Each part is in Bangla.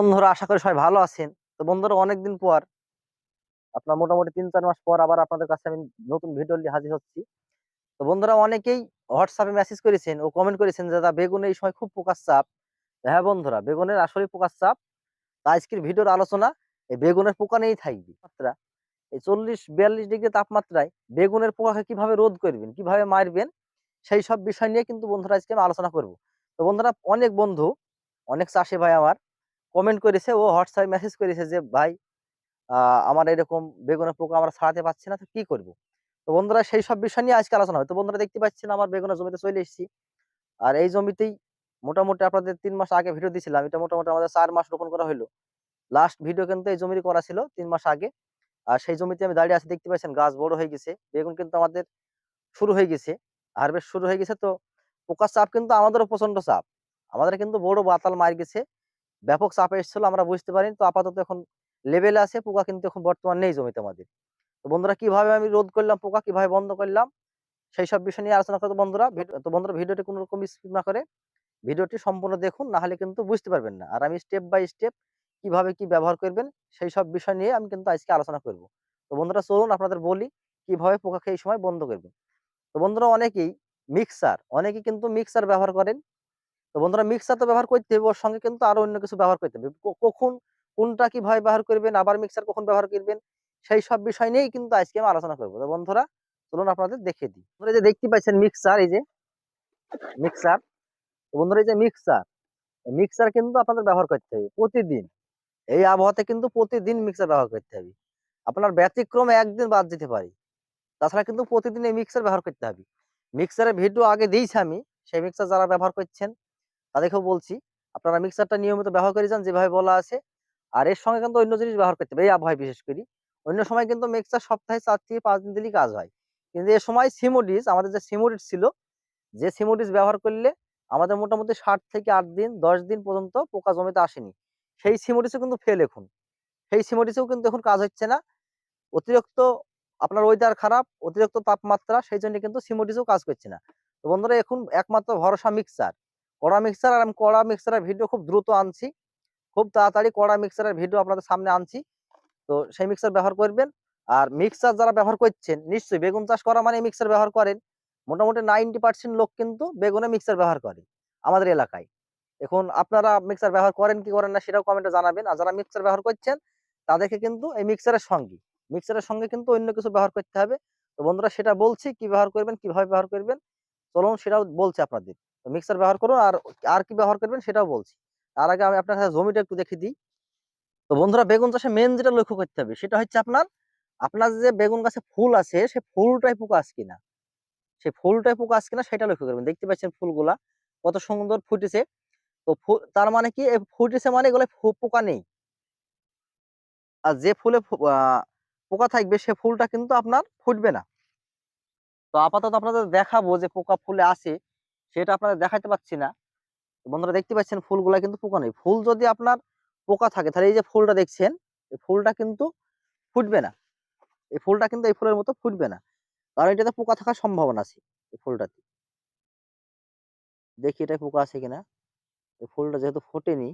বন্ধুরা, আশা করি সবাই ভালো আছেন। তো বন্ধুরা, অনেকদিন পর, আপনার মোটামুটি তিন চার মাস পর আবার আপনাদের কাছে আমি নতুন ভিডিও নিয়ে হাজির হচ্ছি। তো বন্ধুরা, অনেকেই হোয়াটসঅ্যাপে মেসেজ করেছেন ও কমেন্ট করেছেন যে, দাদা, বেগুনে এই সময় খুব পোকার চাপ। হ্যাঁ বন্ধুরা, বেগুনের আসলে পোকার চাপ। আজকের ভিডিওর আলোচনা, এই বেগুনের পোকা নিয়েই থাকবে। মাত্রা, এই চল্লিশ বিয়াল্লিশ ডিগ্রি তাপমাত্রায় বেগুনের পোকাকে কীভাবে রোধ করবেন, কীভাবে মারবেন, সেই সব বিষয় নিয়ে কিন্তু বন্ধুরা আজকে আমি আলোচনা করব। তো বন্ধুরা, অনেক বন্ধু, অনেক চাষি ভাই আমার কমেন্ট করেছে, ও হোয়াটসঅ্যাপে মেসেজ করেছে যে, ভাই আমার এরকম বেগুনের পোকা আমরা ছাড়াতে পারছি না, তো কি করব? তো বন্ধুরা, সেই সব বিষয় নিয়ে আজকে আলোচনা হবে। তো বন্ধুরা, দেখতে পাচ্ছেন আমার বেগুনের জমিতে চলে এসেছি। আর এই জমিতেই মোটামুটি আপনাদের তিন মাস আগে ভিডিও দিয়েছিলাম এটা মোটামুটি আমাদের চার মাস রোপণ করা হলো লাস্ট ভিডিও কিন্তু এই জমির করা ছিল তিন মাস আগে। আর সেই জমিতে আমি দাঁড়িয়ে আছি, দেখতে পাচ্ছেন গাছ বড় হয়ে গেছে। বেগুন কিন্তু আমাদের শুরু হয়ে গেছে। হারভেস্ট শুরু হয়ে গেছে, তো পোকার চাপ কিন্তু আমাদেরও প্রচণ্ড চাপ। আমাদের কিন্তু বড় বাতাল মার গেছে। ব্যাপক চাপে এসেছিল, আমরা বুঝতে পারিনি। তো আপাতত এখন লেভেলে আছে, পোকা কিন্তু এখন বর্তমান নেই জমিতে আমাদের। তো বন্ধুরা, কীভাবে আমি রোধ করলাম পোকা, কীভাবে বন্ধ করলাম, সেই সব বিষয় নিয়ে আলোচনা করব বন্ধুরা। তো বন্ধুরা, ভিডিওটি কোনো রকম স্কিপ না করে ভিডিওটি সম্পূর্ণ দেখুন, না হলে কিন্তু বুঝতে পারবেন না। আর আমি স্টেপ বাই স্টেপ কীভাবে কি ব্যবহার করবেন, সেই সব বিষয় নিয়ে আমি কিন্তু আজকে আলোচনা করব। তো বন্ধুরা, চলুন আপনাদের বলি কীভাবে পোকাকে এই সময় বন্ধ করবেন। তো বন্ধুরা, অনেকেই মিক্সার অনেকেই কিন্তু মিক্সার ব্যবহার করেন। তো বন্ধুরা মিক্সার তো ব্যবহার করতে হবে, ওর সঙ্গে কিন্তু আরও অন্য কিছু ব্যবহার করতে হবে। কখন কোনটা কীভাবে ব্যবহার করবেন, আবার মিক্সার কখন ব্যবহার করবেন, সেই সব বিষয় নিয়েই কিন্তু আজকে আমি আলোচনা করব। তো বন্ধুরা, চলুন আপনাদের দেখিয়ে দিই। এই যে দেখতে পাচ্ছেন মিক্সার এই যে মিক্সার বন্ধুরা এই যে মিক্সার মিক্সার কিন্তু আপনাদের ব্যবহার করতে হবে প্রতিদিন। এই আবহাওয়াতে কিন্তু প্রতিদিন মিক্সার ব্যবহার করতে হবে। আপনার ব্যতিক্রম একদিন বাদ দিতে পারি। তাছাড়া কিন্তু প্রতিদিন এই মিক্সার ব্যবহার করতে হবে। মিক্সারের ভিডিও আগে দিয়েছি আমি, সেই মিক্সার যারা ব্যবহার করছেন তাদেরকেও বলছি, আপনারা মিক্সারটা নিয়মিত ব্যবহার করে যান, যেভাবে বলা আছে। আর এর সঙ্গে কিন্তু অন্য জিনিস ব্যবহার করতে হবে এই আবহাওয়ায় বিশেষ করে। অন্য সময় কিন্তু মিক্সার সপ্তাহে চার থেকে পাঁচ দিন দিলেই কাজ হয়। কিন্তু এ সময় সিমোডিস আমাদের যে সিমোডিস ছিল, যে সিমোডিস ব্যবহার করলে আমাদের মোটামুটি ষাট থেকে আট দিন, দশ দিন পর্যন্ত পোকা জমিতে আসেনি। সেই সিমোডিসও কিন্তু ফেল এখন। সেই সিমোডিসেও কিন্তু এখন কাজ হচ্ছে না। অতিরিক্ত আপনার ওয়েদার খারাপ, অতিরিক্ত তাপমাত্রা, সেই জন্য কিন্তু সিমোডিসও কাজ করছে না। তো বন্ধুরা, এখন একমাত্র ভরসা মিক্সার কড়া মিক্সার আর আমি কড়া মিক্সারের ভিডিও খুব দ্রুত আনছি। খুব তাড়াতাড়ি কড়া মিক্সারের ভিডিও আপনাদের সামনে আনছি। তো সেই মিক্সার ব্যবহার করবেন। আর মিক্সার যারা ব্যবহার করছেন, নিশ্চয়ই বেগুন চাষ করা মানে মিক্সার ব্যবহার করেন। মোটামুটি নাইনটি পার্সেন্ট লোক কিন্তু বেগুনে মিক্সার ব্যবহার করে আমাদের এলাকায়। এখন আপনারা মিক্সার ব্যবহার করেন কি করেন না সেটাও কমেন্টে জানাবেন। আর যারা মিক্সার ব্যবহার করছেন, তাদেরকে কিন্তু এই মিক্সারের সঙ্গে মিক্সারের সঙ্গে কিন্তু অন্য কিছু ব্যবহার করতে হবে। তো বন্ধুরা সেটা বলছি, কি ব্যবহার করবেন, কীভাবে ব্যবহার করবেন, চলুন সেটাও বলছি আপনাদের। মিক্সার ব্যবহার করুন আর আর কি ব্যবহার করবেন সেটাও বলছি। তার আগে আমি আপনার কাছে জমিটা একটু দেখে দিই। তো বন্ধুরা বেগুন চাষে মেন যেটা লক্ষ্য করতে হবে সেটা হচ্ছে আপনার আপনার যে বেগুন গাছে ফুল আছে সে ফুলটাই পোকা আছে কিনা। সেই ফুলটাই পোকা আছে কিনা সেটা লক্ষ্য করবেন। দেখতে পাচ্ছেন ফুলগুলা কত সুন্দর ফুটেছে। তো ফু- তার মানে কি ফুটেছে মানে এগুলো পোকা নেই। আর যে ফুলে পোকা থাকবে সে ফুলটা কিন্তু আপনার ফুটবে না। তো আপাতত আপনাদের দেখাবো যে পোকা ফুলে আছে সেটা আপনাদের দেখাতে পাচ্ছি না। বন্ধুরা দেখতে পাচ্ছেন ফুলগুলা কিন্তু পোকা নেই। ফুল যদি আপনার পোকা থাকে, তাহলে এই যে ফুলটা দেখছেন, এই ফুলটা কিন্তু ফুটবে না। এই ফুলটা কিন্তু এই ফুলের মতো ফুটবে না। কারণ এটাতে পোকা থাকার সম্ভাবনা আছে এই ফুলটাতে। দেখি এটা পোকা আছে কিনা। এই ফুলটা যেহেতু ফোটেনি।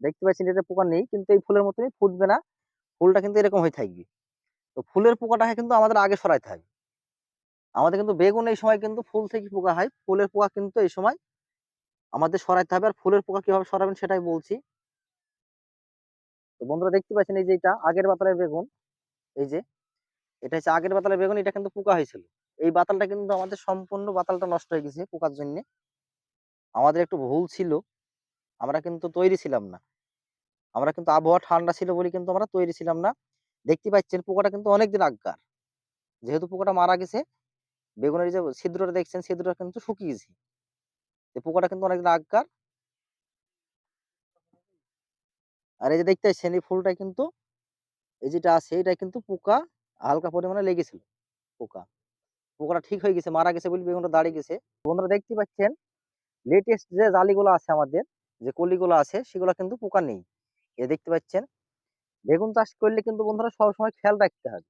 দেখতে পাচ্ছেন এটাতে পোকা নেই, কিন্তু এই ফুলের মতনই ফুটবে না। ফুলটা কিন্তু এরকম হয়ে থাকবে। তো ফুলের পোকাটাকে কিন্তু আমাদের আগে সরাইতে হবে আমাদের কিন্তু বেগুন এই সময় কিন্তু ফুল থেকে পোকা হয়। ফুলের পোকা কিন্তু এই সময় আমাদের সরাইতে হবে। আর ফুলের পোকা কীভাবে সরাবেন সেটাই বলছি। তো বন্ধুরা দেখতে পাচ্ছেন এই যে এটা আগের বাতালের বেগুন। এই যে এটা হচ্ছে আগের বাতালের বেগুন, এটা কিন্তু পোকা হয়েছিল। এই বাতালটা কিন্তু আমাদের সম্পূর্ণ বাতালটা নষ্ট হয়ে গেছে পোকার জন্য। আমাদের একটু ভুল ছিল। আমরা কিন্তু তৈরি ছিলাম না। আমরা কিন্তু আবহাওয়া ঠান্ডা ছিল বলে কিন্তু আমরা তৈরি ছিলাম না। দেখতে পাচ্ছেন পোকাটা কিন্তু অনেকদিন আগকার। যেহেতু পোকাটা মারা গেছে, বেগুনের যে ছিদ্রটা দেখছেন, ছিদ্রটা কিন্তু শুকিয়ে গেছে এই পোকাটা কিন্তু অনেকদিন আগকার। আর এই যে দেখতে পাচ্ছেন, এই ফুলটা কিন্তু, এই যেটা আছে, এটা কিন্তু পোকা হালকা পরিমাণে লেগেছিল, পোকা। পোকাটা ঠিক হয়ে গেছে, মারা গেছে বলে বেগুনটা দাঁড়িয়ে গেছে। বন্ধুরা দেখতে পাচ্ছেন লেটেস্ট যে জালিগুলো আছে আমাদের, যে কলিগুলো আছে, সেগুলো কিন্তু পোকা নেই। এ দেখতে পাচ্ছেন, বেগুন চাষ করলে কিন্তু বন্ধুরা সবসময় খেয়াল রাখতে হবে।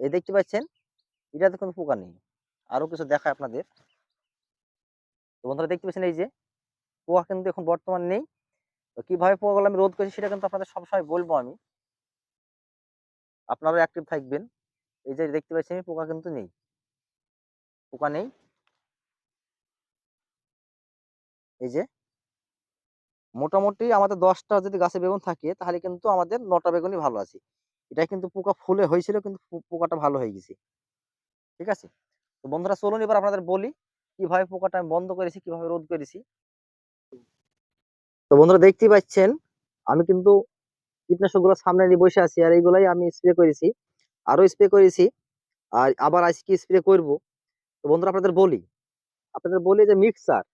এই দেখতে পাচ্ছেন, এটাতে কিন্তু পোকা নেই। আরও কিছু দেখায় আপনাদের। তো বন্ধুরা দেখতে পাচ্ছেন এই যে, পোকা কিন্তু এখন বর্তমান নেই। তো কীভাবে পোকাগুলো আমি রোধ করেছি সেটা কিন্তু আপনাদের সবসময় বলব আমি। আপনারাও অ্যাক্টিভ থাকবেন। এই যে দেখতে পাচ্ছেন পোকা কিন্তু নেই। পোকা নেই। এই যে মোটামুটি আমাদের দশটা যদি গাছে বেগুন থাকে, তাহলে কিন্তু আমাদের নটা বেগুনই ভালো আছে। এটা কিন্তু পোকা ফুলে হয়েছিল, কিন্তু পোকাটা ভালো হয়ে গেছে। ঠিক আছে? তো বন্ধুরা, চলুন এবার আপনাদের বলি, কীভাবে পোকাটা আমি বন্ধ করেছি, কীভাবে রোধ করেছি। তো বন্ধুরা, দেখতেই পাচ্ছেন, আমি কিন্তু কীটনাশকগুলো সামনে নিয়ে বসে আছি, আর এইগুলাই আমি স্প্রে করেছি। আরও স্প্রে করেছি, আর আবার আজকে স্প্রে করব। তো বন্ধুরা, আপনাদের বলি আপনাদের বলি যে মিক্সার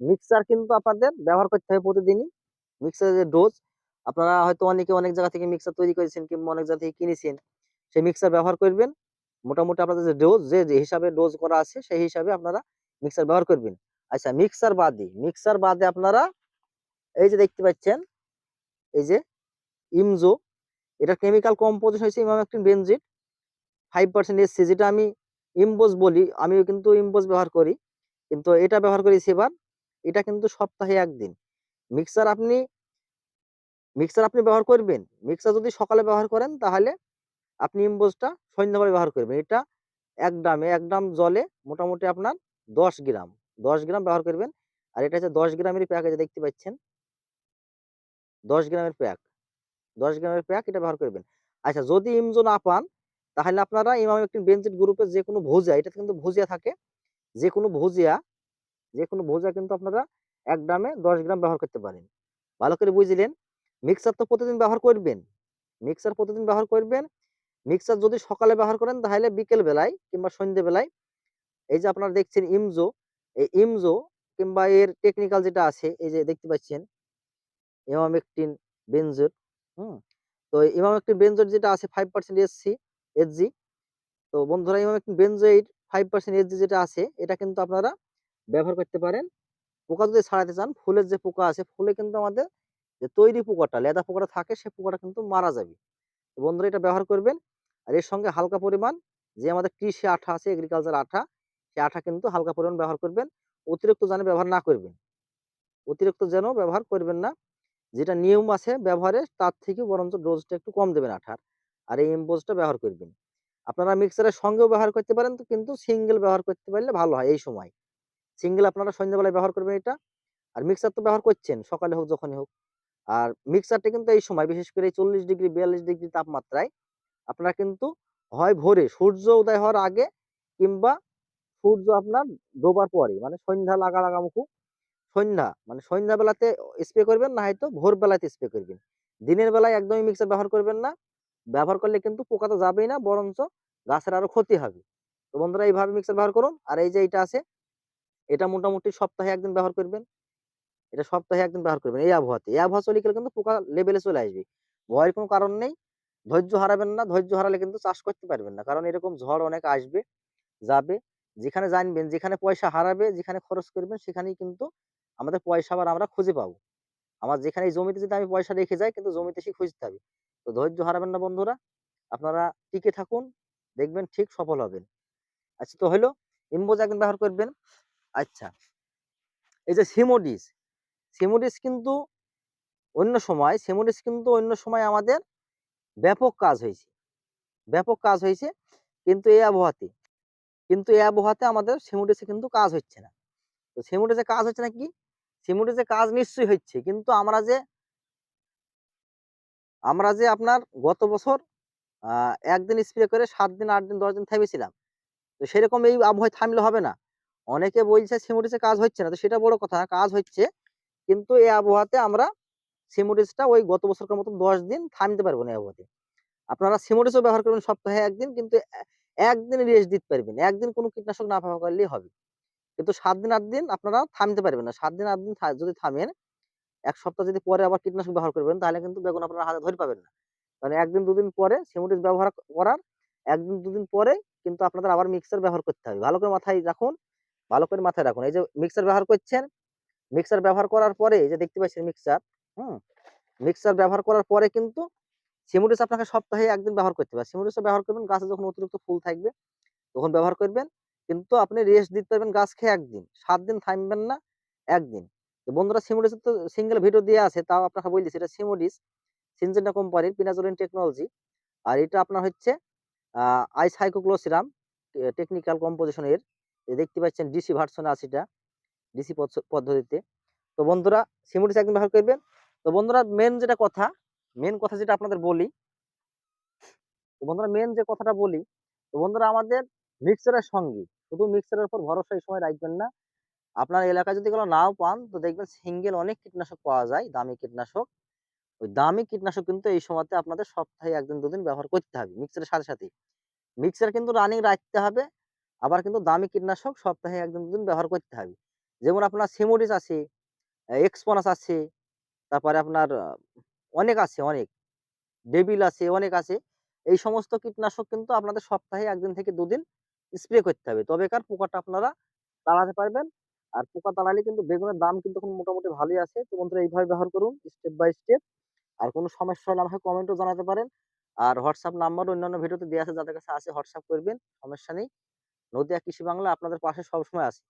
মিক্সার কিন্তু আপনাদের ব্যবহার করতে হবে প্রতিদিনই। মিক্সারের যে ডোজ আপনারা হয়তো অনেকে অনেক জায়গা থেকে মিক্সার তৈরি করেছেন কিংবা অনেক জায়গা থেকে কিনেছেন, সেই মিক্সার ব্যবহার করবেন। মোটামুটি আপনাদের যে ডোজ যে হিসাবে ডোজ করা আছে, সেই হিসাবে আপনারা মিক্সার ব্যবহার করবেন। আচ্ছা মিক্সার বাদে মিক্সার বাদে আপনারা এই যে দেখতে পাচ্ছেন, এই যে ইমজো, এটা কেমিক্যাল কম্পোজিশন হয়েছে ইমামেকটিন বেনজিট ফাইভ পার্সেন্ট এসছে যেটা আমি ইমবোজ বলি, আমিও কিন্তু ইমবোজ ব্যবহার করি, কিন্তু এটা ব্যবহার করেছি এবার এটা কিন্তু সপ্তাহে একদিন। মিক্সার আপনি মিক্সার আপনি ব্যবহার করবেন। মিক্সার যদি সকালে ব্যবহার করেন, তাহলে আপনি ইমবোজটা সন্ধ্যাবেলা ব্যবহার করবেন। এটা এক ড্রামে এক ড্রাম জলে মোটামুটি আপনার দশ গ্রাম দশ গ্রাম ব্যবহার করবেন। আর এটা হচ্ছে দশ গ্রামের প্যাক আছে দেখতে পাচ্ছেন। দশ গ্রামের প্যাক, দশ গ্রামের প্যাক এটা ব্যবহার করবেন। আচ্ছা যদি ইমজো না পান, তাহলে আপনারা ইমাম একটি বেঞ্চিট গ্রুপের যে কোনো ভুজিয়া এটা কিন্তু ভুজিয়া থাকে। যে কোনো ভুজিয়া যে কোনো ভুজিয়া কিন্তু আপনারা এক গ্রামে দশ গ্রাম ব্যবহার করতে পারেন। ভালো করে বুঝলেন মিক্সার তো প্রতিদিন ব্যবহার করবেন। মিক্সার প্রতিদিন ব্যবহার করবেন। মিক্সার যদি সকালে ব্যবহার করেন, তাহলে বিকেল বেলায় কিংবা সন্ধ্যে বেলায়, এই যে আপনারা দেখছেন ইমজো, এই ইমজো কিংবা এর টেকনিক্যাল যেটা আছে, এই যে দেখতে পাচ্ছেন ইমামেকটিন বেনজোর, হুম? তো ইমামেকটিন বেনজোর যেটা আছে ফাইভ পার্সেন্ট এসসি এসজি তো বন্ধুরা emamectin benzoate five percent SG যেটা আছে, এটা কিন্তু আপনারা ব্যবহার করতে পারেন। পোকা যদি ছাড়াতে চান, ফুলের যে পোকা আছে, ফুলে কিন্তু আমাদের যে তৈরি পোকাটা, লেদা পোকাটা থাকে, সে পোকাটা কিন্তু মারা যাবে। বন্ধুরা, এটা ব্যবহার করবেন। আর এর সঙ্গে হালকা পরিমাণ যে আমাদের কৃষি আঠা আছে এগ্রিকালচার আঠা সেই আঠা কিন্তু হালকা পরিমাণ ব্যবহার করবেন। অতিরিক্ত যেন ব্যবহার না করবেন। অতিরিক্ত যেন ব্যবহার করবেন না। যেটা নিয়ম আছে ব্যবহারে, তার থেকে বরঞ্চ ডোজটা একটু কম দেবেন আঠার। আর এই এমবোজটা ব্যবহার করবেন। আপনারা মিক্সারের সঙ্গেও ব্যবহার করতে পারেন তো কিন্তু সিঙ্গেল ব্যবহার করতে পারলে ভালো হয় এই সময়। সিঙ্গেল আপনারা সন্ধ্যাবেলায় ব্যবহার করবেন এটা। আর মিক্সার তো ব্যবহার করছেন, সকালে হোক, যখনই হোক। আর মিক্সারটা কিন্তু এই সময়, বিশেষ করে চল্লিশ ডিগ্রি, বিয়াল্লিশ ডিগ্রি তাপমাত্রায় আপনারা কিন্তু হয় ভোরে সূর্য উদয় হওয়ার আগে কিংবা সূর্য আপনার ডোবার পরে মানে সন্ধ্যা লাগা লাগামুখু সন্ধ্যা মানে সন্ধ্যা বেলাতে স্প্রে করবেন, না হয়তো ভোর বেলাতে স্প্রে করবেন। দিনের বেলায় একদমই মিক্সার ব্যবহার করবেন না। ব্যবহার করলে কিন্তু পোকা তো যাবেই না, বরঞ্চ গাছের আরও ক্ষতি হবে। তো বন্ধুরা, এইভাবে মিক্সার ব্যবহার করুন। আর এই যে এটা আছে এটা মোটামুটি সপ্তাহে একদিন ব্যবহার করবেন। এটা সপ্তাহে একদিন ব্যবহার করবেন। এই আবহাওয়াতে। এই আবহাওয়া চলে গেলে কিন্তু পোকা লেভেলে চলে আসবে। ভয়ের কোনো কারণ নেই। ধৈর্য হারাবেন না। ধৈর্য হারালে কিন্তু চাষ করতে পারবেন না। কারণ এরকম ঝড় অনেক আসবে, যাবে। যেখানে জানবেন, যেখানে পয়সা হারাবে, যেখানে খরচ করবেন, সেখানেই কিন্তু আমাদের পয়সা আবার আমরা খুঁজে পাবো। আমার যেখানে এই জমিতে যদি আমি পয়সা রেখে যাই, কিন্তু জমিতে সে খুঁজতে হবে। তো ধৈর্য হারাবেন না বন্ধুরা। আপনারা টিকে থাকুন। দেখবেন ঠিক সফল হবেন। আচ্ছা তো হলো ইম্বোজ একদিন ব্যবহার করবেন। আচ্ছা। এই যে সিমোডিস সিমোডিস কিন্তু অন্য সময়, সিমোডিস কিন্তু অন্য সময় আমাদের ব্যাপক কাজ হয়েছে। ব্যাপক কাজ হয়েছে, কিন্তু এই আবহাওয়াতে, কিন্তু এই আবহাওয়াতে আমাদের সিমোডিসে কিন্তু কাজ হচ্ছে না। তো সিমোডিসে কাজ হচ্ছে না কি? সিমোডিসে কাজ নিশ্চয়ই হচ্ছে, কিন্তু আমরা যে আমরা যে আপনার গত বছর একদিন স্প্রে করে সাত দিন, আট দিন, দশ দিন থামিয়েছিলাম, তো সেরকম এই আবহাওয়ায় থামলে হবে না। অনেকে বলছে সিমোডিসে কাজ হচ্ছে না, তো সেটা বড় কথা, কাজ হচ্ছে। কিন্তু এই আবহাওয়াতে আমরা সিমোডিসটা ওই গত বছরকার মতন দশ দিন থামতে পারব না আবহাওয়াতে। আপনারা সিমোডিসও ব্যবহার করবেন সপ্তাহে একদিন, কিন্তু একদিন রেস্ট দিতে পারবেন। একদিন কোনো কীটনাশক না ব্যবহার করলেই হবে। কিন্তু সাত দিন, আট দিন আপনারা থামতে পারবেন না। সাত দিন, আট দিন যদি থামেন, এক সপ্তাহ যদি পরে আবার কীটনাশক ব্যবহার করবেন, তাহলে কিন্তু বেগুন আপনারা হাতে ধরে পাবেন না। কারণ একদিন, দুদিন পরে সিমোডিস ব্যবহার করার, একদিন, দুদিন পরে কিন্তু আপনাদের আবার মিক্সার ব্যবহার করতে হবে। ভালো করে মাথায় রাখুন ভালো করে মাথায় রাখুন। এই যে মিক্সার ব্যবহার করছেন মিক্সার ব্যবহার করার পরে এই যে দেখতে পাচ্ছেন মিক্সার হুম? মিক্সার ব্যবহার করার পরে কিন্তু সিমোডিস আপনাকে সপ্তাহে একদিন ব্যবহার করতে হবে সিমোডিস ব্যবহার করবেন, গাছে যখন অতিরিক্ত ফুল থাকবে তখন ব্যবহার করবেন। কিন্তু আপনি রেস্ট দিতে পারবেন গাছ খেয়ে একদিন। সাত দিন থামবেন না, একদিন। বন্ধুরা সিমোডিসের তো সিঙ্গেল ভিডিও দিয়ে আছে, তাও আপনাকে বলছি এটা সিমোডিস সিনজেন্টা কোম্পানির পিনাজোলিন টেকনোলজি আর এটা আপনার হচ্ছে আইস হাইকোক্লোসিরাম টেকনিক্যাল কম্পোজিশন এই দেখতে পাচ্ছেন ডিসি ভার্সনে আছে এটা ডিসি পদ্ধতিতে। তো বন্ধুরা সিমোডিস একদিন ব্যবহার করবেন। তো বন্ধুরা মেন যেটা কথা মেন কথা যেটা আপনাদের বলি, তো বন্ধুরা মেন যে কথাটা বলি, তো বন্ধুরা, আমাদের মিক্সারের সঙ্গে, শুধু মিক্সারের উপর ভরসা এই সময় রাখবেন না। আপনার এলাকায় যদি এগুলো নাও পান, তো দেখবেন সিঙ্গেল অনেক কীটনাশক পাওয়া যায়, দামি কীটনাশক। ওই দামি কীটনাশক কিন্তু এই সময়তে আপনাদের সপ্তাহে একদিন, দুদিন ব্যবহার করতে হবে মিক্সারের সাথে সাথে মিক্সার কিন্তু রানিং রাখতে হবে আবার কিন্তু দামি কীটনাশক সপ্তাহে একদিন দুদিন ব্যবহার করতে হবে। যেমন আপনার সিমোডিস আছে এক্সপনাস আছে, তারপরে আপনার অনেক আছে, অনেক। ডেবিল আছে, অনেক আছে। এই সমস্ত কীটনাশক কিন্তু আপনাদের সপ্তাহে একদিন থেকে দুদিন স্প্রে করতে হবে। তবে কার পোকাটা আপনারা তাড়াতে পারবেন। আর পোকা তাড়ালে কিন্তু বেগুনের দাম কিন্তু এখন মোটামুটি ভালোই আছে। তো বন্ধুরা, এইভাবে ব্যবহার করুন স্টেপ বাই স্টেপ আর কোনো সমস্যা হলে আমাকে কমেন্টও জানাতে পারেন। আর হোয়াটসঅ্যাপ নাম্বার অন্যান্য ভিডিওতে দেওয়া আছে, যাদের কাছে আছে হোয়াটসঅ্যাপ করবেন। সমস্যা নেই। নদিয়া কৃষি বাংলা আপনাদের পাশে সবসময় আছে।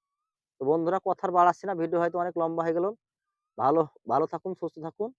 তো বন্ধুরা, কথার বাড়াচ্ছি না, ভিডিও হয়তো অনেক লম্বা হয়ে গেল। ভালো ভালো থাকুন, সুস্থ থাকুন।